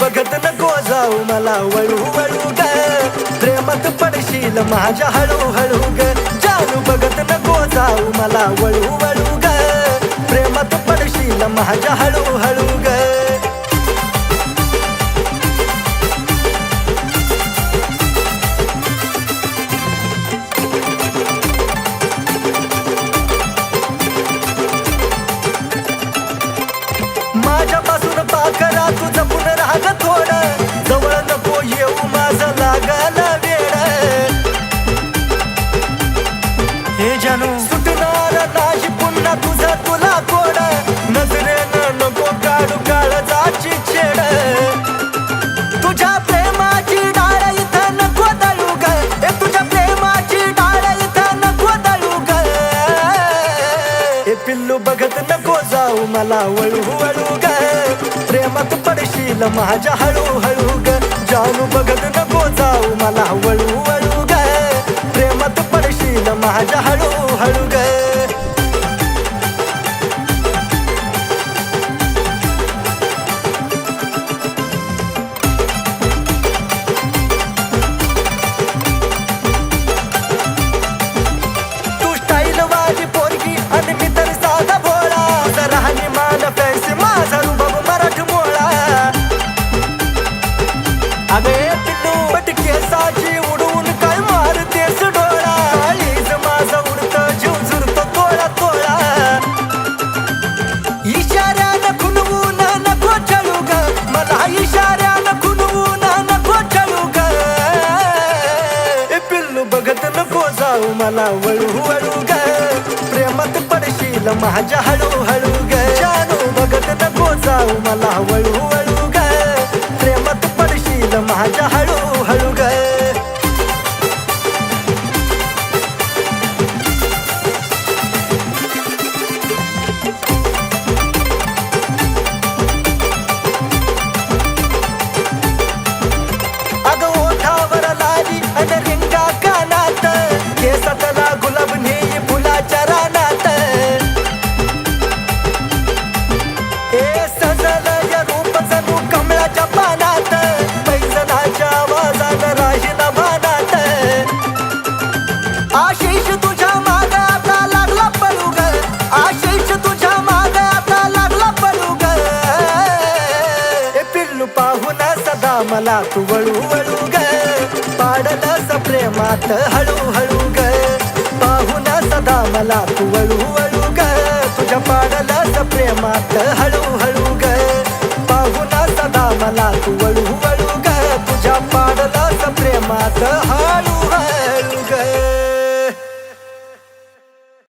जाऊ मला वळू वळू ग. प्रेमात पडशील माझ्या हळू हळू ग. जानू बघत नको जाऊ मला वळू वळू ग. प्रेमात पडशील माझ्या हळू हळू ग. पिल्लू बघत नको जाऊ मला वळू वळू ग. प्रेमात पडशील माझ्या हळूहळू ग. जानू बघत नको जाऊ मला वळू वळू ग. प्रेमात पडशील माझ्या हळू हळू ग. जाऊ मला वळू वळू ग. प्रेमात पडशील माझ्या हळूहळू हळू ग. जानू बघत नको जाऊ मला वळू वळू मला तू वळू वळू ग. पाडलस प्रेमात हळूहळू ग. पाहून सदा मला तू वळू वळू ग. तुझ्या पाडलस प्रेमात हळूहळू ग. पाहून सदा मला तू वळू वळू ग. तुझ्या पाडलस प्रेमात हळू